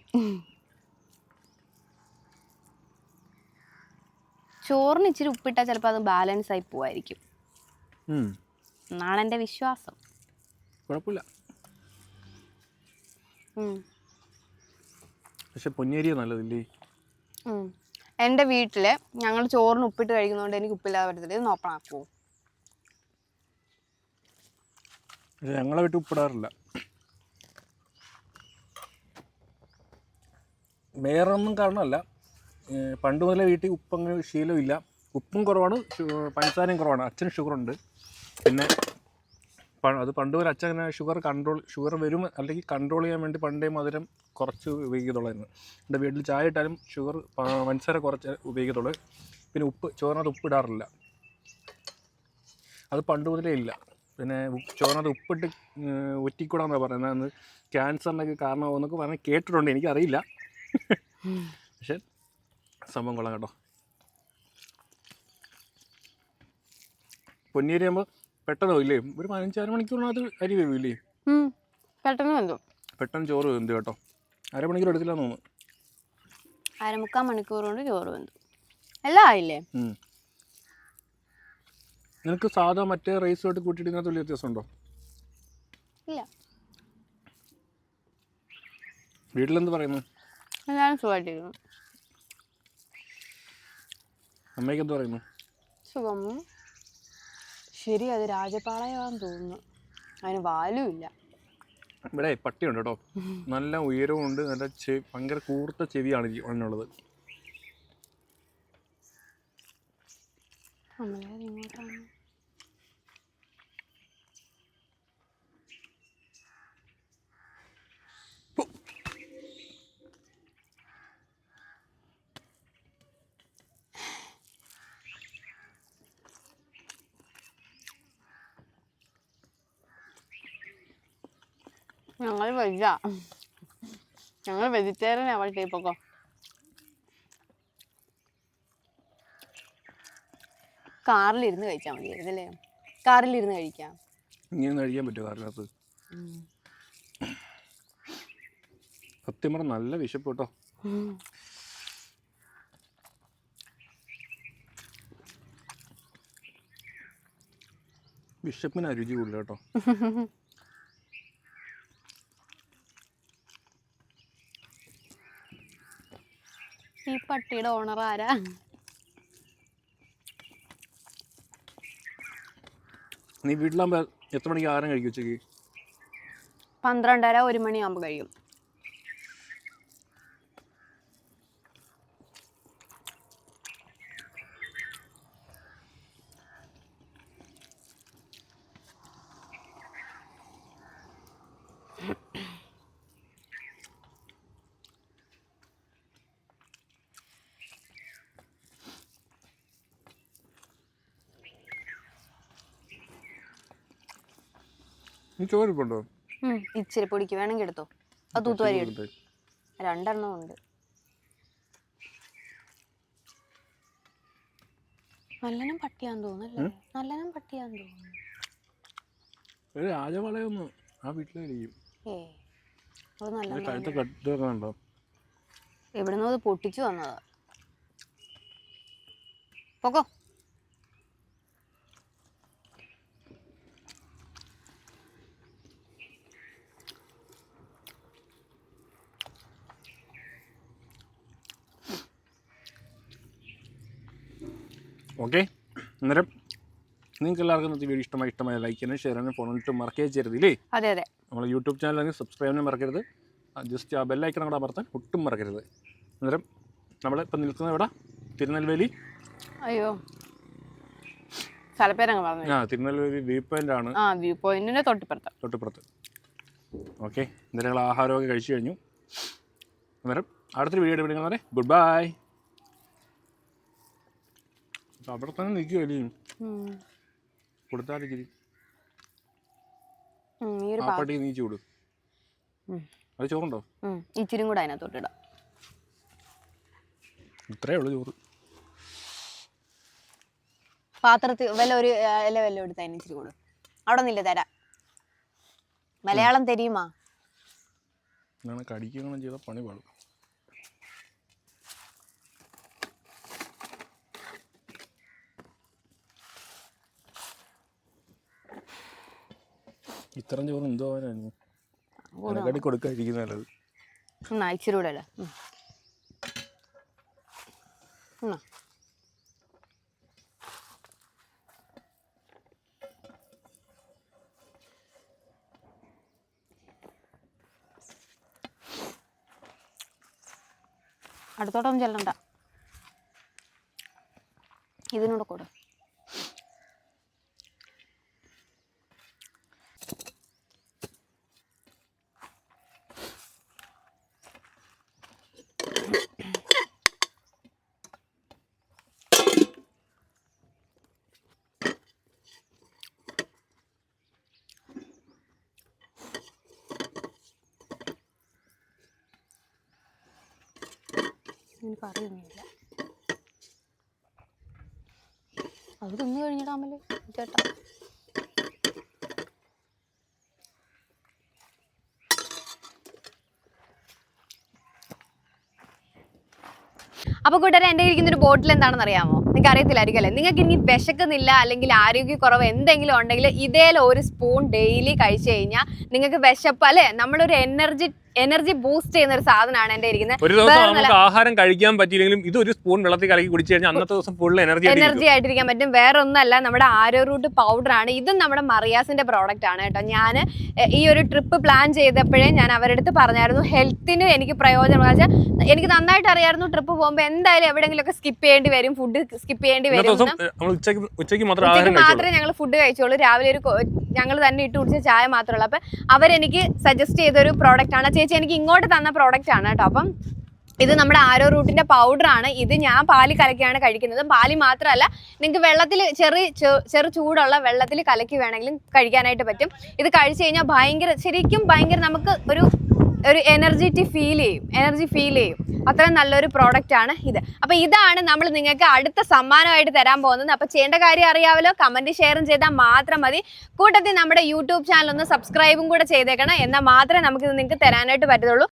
ചോറിന് ഇച്ചിരി ഉപ്പിട്ടാൽ ചിലപ്പോൾ അത് ബാലൻസ് ആയി പോവായിരിക്കും. എന്നാണ് എന്റെ വിശ്വാസം. കുഴപ്പമില്ല ഉം. പക്ഷെ പൊന്നേരിയ നല്ലതില്ലേ ഉം. എന്റെ വീട്ടിൽ ഞങ്ങൾ ചോറിന് ഉപ്പിട്ട് കഴിക്കുന്നതുകൊണ്ട് എനിക്ക് ഉപ്പില്ലാതെ പറ്റത്തില്ല. ഇത് പക്ഷെ ഞങ്ങളെ വീട്ടിൽ ഉപ്പിടാറില്ല. വേറെ ഒന്നും കാരണമല്ല. പണ്ട് മുതലേ വീട്ടിൽ ഉപ്പ് അങ്ങനെ ശീലമില്ല. ഉപ്പും കുറവാണ് പഞ്ചസാരയും കുറവാണ്. അച്ഛന് ഷുഗറുണ്ട്. പിന്നെ അത് പണ്ട് മുതൽ അച്ഛൻ അങ്ങനെ ഷുഗർ കൺട്രോൾ ഷുഗർ വരും അല്ലെങ്കിൽ കൺട്രോൾ ചെയ്യാൻ വേണ്ടി പണ്ടേ മധുരം കുറച്ച് ഉപയോഗിക്കത്തുള്ളായിരുന്നു. എന്റെ വീട്ടിൽ ചായ ഇട്ടാലും ഷുഗർ പഞ്ചസാര കുറച്ച് ഉപയോഗിക്കത്തുള്ളൂ. പിന്നെ ഉപ്പ് ചോറിനകത്ത് ഉപ്പ് ഇടാറില്ല. അത് പണ്ട് മുതലേ ഇല്ല. പിന്നെ ചോറിനകത്ത് ഉപ്പിട്ട് ഒറ്റിക്കൂടാന്നാണ് പറയുന്നത്. അന്ന് ക്യാൻസറിനൊക്കെ കാരണമാകുമെന്നൊക്കെ പറഞ്ഞ് കേട്ടിട്ടുണ്ട്. എനിക്കറിയില്ല. പക്ഷെ സംഭവം കൊള്ളാം കേട്ടോ. പൊന്നിയരി ആകുമ്പോൾ പെട്ടെന്ന് ഇല്ലേ ഒരു പതിനഞ്ചാറ് മണിക്കൂറിനകത്ത് അരി വേവില്ലേ. പെട്ടെന്ന് വന്നു പെട്ടെന്ന് ചോറ് വെന്തു കേട്ടോ. അരമണിക്കൂർ എടുക്കില്ലെന്ന് തോന്നുന്നു. അരമുക്കാൽ മണിക്കൂർ കൊണ്ട് ചോറ് വെന്തു. എല്ലാം ആയില്ലേ. നിനക്ക് സാധാ മറ്റേ റൈസുമായിട്ട് കൂട്ടിയിട്ട് ഇതിനകത്ത് വലിയ വ്യത്യാസമുണ്ടോ? ഇല്ല. വീട്ടിലെന്ത് പറയുന്നു? എല്ലാവരും സുഖമായിട്ടിരുന്നു അമ്മയ്ക്ക് എന്ത് പറയുന്നു? സുഖം. ശരി അത് രാജപാളയമാണെന്ന് തോന്നുന്നു. അതിന് വാലുമില്ല. ഇവിടെ പട്ടിയുണ്ട് കേട്ടോ. നല്ല ഉയരവും ഉണ്ട്. നല്ല ചെ ഭയങ്കര കൂർത്ത ചെവിയാണ് ഈ അതിനുള്ളത് നമ്മളെ ഇങ്ങോട്ടാണ്. ഞങ്ങൾ വെജാ. ഞങ്ങൾ വെജിറ്റേറിയൻ അവൾ ടൈപ്പൊക്കെ കാറിലിരുന്ന് കഴിച്ചാൽ മതിയായിരുന്നു അല്ലേ കാറിലിരുന്ന് കഴിക്കാം. ഇങ്ങനെ കഴിക്കാൻ പറ്റുമോ കാറിനകത്ത്? സത്യം പറഞ്ഞ നല്ല വിശപ്പ് കേട്ടോ വിശപ്പിന് രുചി കൂടുതൽ കേട്ടോ ഈ പട്ടിയുടെ ഓണർ ആരാ? നീ വീട്ടിലാകുമ്പോൾ എത്ര മണിക്ക് ആഹാരം കഴിക്കും ഉച്ചയ്ക്ക് പന്ത്രണ്ടര ഒരു മണിയാകുമ്പോൾ കഴിയും. ഉം, ഇച്ചിരി പൊടിക്ക് വേണമെങ്കിൽ എടുത്തോ. അത് തൂത്തുവാരി എടുത്തു. രണ്ടെണ്ണം ഉണ്ട്. നല്ലനം പട്ടിയാന്ന് തോന്നുന്നല്ലേ നല്ലനം പട്ടിയാന്ന് തോന്നുന്നു. ഒരു രാജവളയൊന്ന് ആ ഉണ്ടോ? എവിടുന്നോ അത് പൊട്ടിച്ചു വന്നതാ. പോക്കോ. ഓക്കെ? അന്നേരം നിങ്ങൾക്ക് എല്ലാവർക്കും ഇന്നത്തെ വീഡിയോ ഇഷ്ടമായി ഇഷ്ടമായ ലൈക്ക് ചെയ്യാനും ഷെയർ ചെയ്യാനും ഫോണിട്ട് മറക്കുകയും ചെയ്യരുതില്ലേ? അതെ അതെ. നമ്മൾ യൂട്യൂബ് ചാനൽ സബ്സ്ക്രൈബ് ചെയ്യാൻ മറക്കരുത്. ജസ്റ്റ് ആ ബെല്ലൈക്കൺ കൂടെ അമർത്താൻ ഒട്ടും മറക്കരുത്. അന്നേരം നമ്മൾ ഇപ്പം നിൽക്കുന്നത് ഇവിടെ തിരുനെൽവേലി. അയ്യോ. സ്ഥലപ്പേരങ്ങ് പറഞ്ഞു ആ തിരുനെൽവേലി വ്യൂ പോയിന്റ് ആണ്. ആ വ്യൂ പോയിന്റിന്റെ തൊട്ടിപ്പുറത്ത്. തൊട്ടിപ്പുറത്ത്. ഓക്കെ? ഞങ്ങൾ ആഹാരമൊക്കെ കഴിച്ചു കഴിഞ്ഞു. അന്നേരം അടുത്തൊരു വീഡിയോ എടുക്കുന്നവരെ ഗുഡ് ബൈ അവിടെ തന്നെ നിൽക്കുമല്ലേ പട്ടി നീ ചൂട് അത് ചോറുണ്ടോ? ഉം, ഇച്ചിരിയും കൂടെ അതിനകത്തോട്ട് ഇടാം. ഇത്രയേ ഉള്ളൂ ചോറ്. പാത്രത്തിൽ വല്ല ഒരു ആ, ഇല വല്ല എടുത്ത് അതിന് ഇച്ചിരി കൂടും അവിടെ നിന്നില്ല തരാം? മലയാളം തരീമാ ചെയ്ത പണി പാടും ഇത്രയും ചോറ് എന്തോ ആവാനായിരുന്നു അതിനെക്കാട്ടി കൊടുക്കാതിരിക്കുന്ന നല്ലത്. എന്നാ ഇച്ചിരി കൂടെ അല്ലേ? എന്നാ. അടുത്തോട്ടൊന്നും ചെല്ലണ്ട. ഇതിനോട് കൂടെ. എനിക്ക് അറിയുന്നില്ല അത് തിന്നു കഴിഞ്ഞിടാമല്ലേ ചേട്ടാ. അപ്പൊ കൂട്ടുകാരെ എന്റെ ഇരിക്കുന്ന ഒരു ബോട്ടിൽ എന്താണെന്ന് അറിയാമോ നിങ്ങൾക്ക് അറിയത്തില്ലായിരിക്കും അല്ലേ നിങ്ങൾക്ക് ഇനി വിശക്കുന്നില്ല അല്ലെങ്കിൽ ആരോഗ്യക്കുറവ് എന്തെങ്കിലും ഉണ്ടെങ്കിൽ ഇതേ ഒരു സ്പൂൺ ഡെയിലി കഴിച്ചു കഴിഞ്ഞാൽ നിങ്ങൾക്ക് വിശപ്പ് അല്ലേ? നമ്മളൊരു എനർജി എനർജി ബൂസ്റ്റ് ചെയ്യുന്ന ഒരു സാധനമാണ് എന്റെ ഇരിക്കുന്നത് ഒരു ദിവസം നമുക്ക് ആഹാരം കഴിക്കാൻ പറ്റിയില്ലെങ്കിലും ഇത് ഒരു സ്പൂൺ വെള്ളത്തിൽ കലക്കി കുടിച്ചു കഴിഞ്ഞാൽ അന്നത്തെ ദിവസം ഫുൾ എനർജി എനർജി ആയിട്ടിരിക്കാൻ പറ്റും. വേറെ ഒന്നല്ല നമ്മുടെ ആരോ റൂട്ട് പൗഡർ ആണ്. ഇതും നമ്മുടെ മറിയാസിന്റെ പ്രോഡക്റ്റ് ആണ് കേട്ടോ. ഞാൻ ഈ ഒരു ട്രിപ്പ് പ്ലാൻ ചെയ്തപ്പോഴേ ഞാൻ അവരുടെ അടുത്ത് പറഞ്ഞായിരുന്നു ഹെൽത്തിന് എനിക്ക് പ്രയോജനം വെച്ചാൽ എനിക്ക് നന്നായിട്ട് അറിയായിരുന്നു ട്രിപ്പ് പോകുമ്പോൾ എന്തായാലും എവിടെയെങ്കിലുമൊക്കെ സ്കിപ്പ് ചെയ്യേണ്ടി വരും ഫുഡ് സ്കിപ്പ് ചെയ്യേണ്ടി വരും ഉച്ചയ്ക്ക് മാത്രമേ ഞങ്ങൾ ഫുഡ് കഴിച്ചോളൂ. രാവിലെ ഒരു ഞങ്ങൾ തന്നെ ഇട്ട് കുടിച്ച ചായ മാത്രമേ ഉള്ളൂ. അപ്പം അവരെനിക്ക് സജസ്റ്റ് ചെയ്തൊരു പ്രോഡക്റ്റ് ആണ്. ചേച്ചി എനിക്ക് ഇങ്ങോട്ട് തന്ന പ്രോഡക്റ്റ് ആണ് കേട്ടോ. അപ്പം ഇത് നമ്മുടെ ആരോ റൂട്ടിന്റെ പൗഡർ ആണ്. ഇത് ഞാൻ പാൽ കലക്കിയാണ് കഴിക്കുന്നത്. പാൽ മാത്രമല്ല നിങ്ങൾക്ക് വെള്ളത്തിൽ ചെറു ചെറു ചൂടുള്ള വെള്ളത്തിൽ കലക്കി വേണമെങ്കിലും കഴിക്കാനായിട്ട് പറ്റും. ഇത് കഴിച്ചു കഴിഞ്ഞാൽ ഭയങ്കര ശരിക്കും ഭയങ്കര നമുക്ക് ഒരു ഒരു എനർജിറ്റി ഫീൽ ചെയ്യും. എനർജി ഫീൽ ചെയ്യും. അത്രയും നല്ലൊരു പ്രോഡക്റ്റ് ആണ് ഇത്. അപ്പോൾ ഇതാണ് നമ്മൾ നിങ്ങൾക്ക് അടുത്ത സമ്മാനമായിട്ട് തരാൻ പോകുന്നത്. അപ്പോൾ ചെയ്യേണ്ട കാര്യം അറിയാമല്ലോ കമന്റ് ഷെയറും ചെയ്താൽ മാത്രം മതി. കൂട്ടത്തിൽ നമ്മുടെ യൂട്യൂബ് ചാനൽ ഒന്ന് സബ്സ്ക്രൈബും കൂടെ ചെയ്തേക്കണം. എന്നാൽ മാത്രമേ നമുക്ക് ഇത് നിങ്ങൾക്ക് തരാനായിട്ട് പറ്റത്തുള്ളൂ.